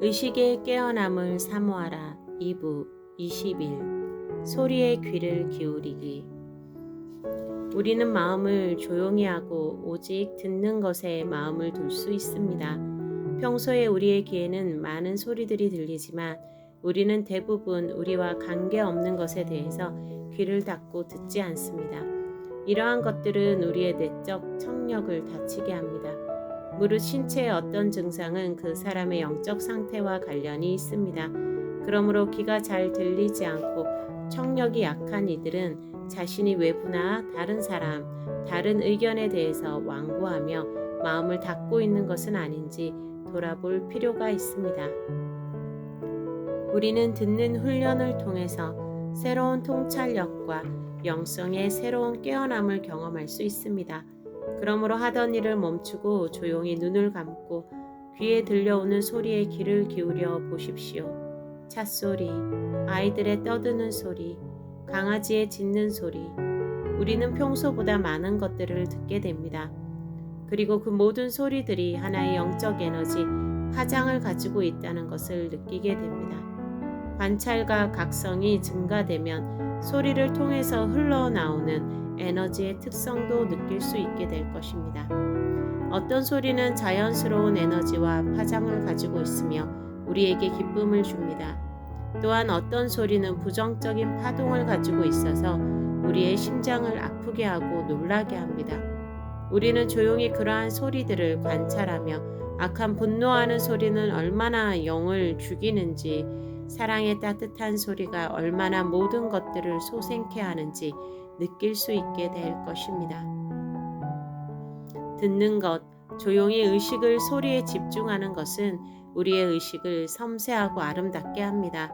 의식의 깨어남을 사모하라. 2부 20일 소리의 귀를 기울이기 우리는 마음을 조용히 하고 오직 듣는 것에 마음을 둘 수 있습니다. 평소에 우리의 귀에는 많은 소리들이 들리지만 우리는 대부분 우리와 관계없는 것에 대해서 귀를 닫고 듣지 않습니다. 이러한 것들은 우리의 내적 청력을 다치게 합니다. 무릇 신체의 어떤 증상은 그 사람의 영적 상태와 관련이 있습니다. 그러므로 귀가 잘 들리지 않고 청력이 약한 이들은 자신이 외부나 다른 사람, 다른 의견에 대해서 완고하며 마음을 닫고 있는 것은 아닌지 돌아볼 필요가 있습니다. 우리는 듣는 훈련을 통해서 새로운 통찰력과 영성의 새로운 깨어남을 경험할 수 있습니다. 그러므로 하던 일을 멈추고 조용히 눈을 감고 귀에 들려오는 소리에 귀를 기울여 보십시오. 찻소리, 아이들의 떠드는 소리, 강아지의 짖는 소리. 우리는 평소보다 많은 것들을 듣게 됩니다. 그리고 그 모든 소리들이 하나의 영적 에너지, 파장을 가지고 있다는 것을 느끼게 됩니다. 관찰과 각성이 증가되면 소리를 통해서 흘러나오는 에너지의 특성도 느낄 수 있게 될 것입니다. 어떤 소리는 자연스러운 에너지와 파장을 가지고 있으며 우리에게 기쁨을 줍니다. 또한 어떤 소리는 부정적인 파동을 가지고 있어서 우리의 심장을 아프게 하고 놀라게 합니다. 우리는 조용히 그러한 소리들을 관찰하며 악한 분노하는 소리는 얼마나 영을 죽이는지 사랑의 따뜻한 소리가 얼마나 모든 것들을 소생케 하는지 느낄 수 있게 될 것입니다. 듣는 것, 조용히 의식을 소리에 집중하는 것은 우리의 의식을 섬세하고 아름답게 합니다.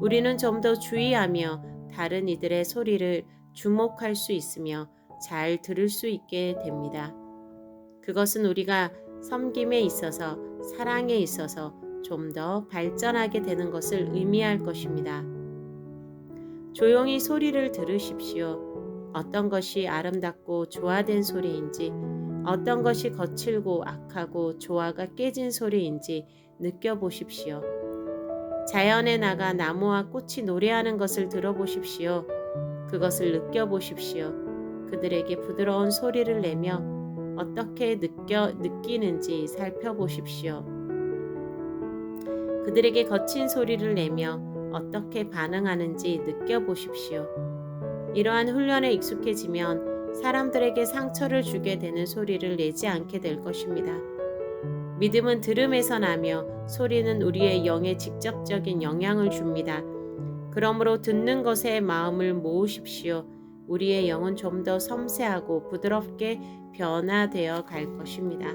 우리는 좀 더 주의하며 다른 이들의 소리를 주목할 수 있으며 잘 들을 수 있게 됩니다. 그것은 우리가 섬김에 있어서 사랑에 있어서 좀 더 발전하게 되는 것을 의미할 것입니다. 조용히 소리를 들으십시오. 어떤 것이 아름답고 조화된 소리인지, 어떤 것이 거칠고 악하고 조화가 깨진 소리인지 느껴보십시오. 자연에 나가 나무와 꽃이 노래하는 것을 들어보십시오. 그것을 느껴보십시오. 그들에게 부드러운 소리를 내며 어떻게 느껴 느끼는지 살펴보십시오. 그들에게 거친 소리를 내며 어떻게 반응하는지 느껴보십시오. 이러한 훈련에 익숙해지면 사람들에게 상처를 주게 되는 소리를 내지 않게 될 것입니다. 믿음은 들음에서 나며 소리는 우리의 영에 직접적인 영향을 줍니다. 그러므로 듣는 것에 마음을 모으십시오. 우리의 영은 좀 더 섬세하고 부드럽게 변화되어 갈 것입니다.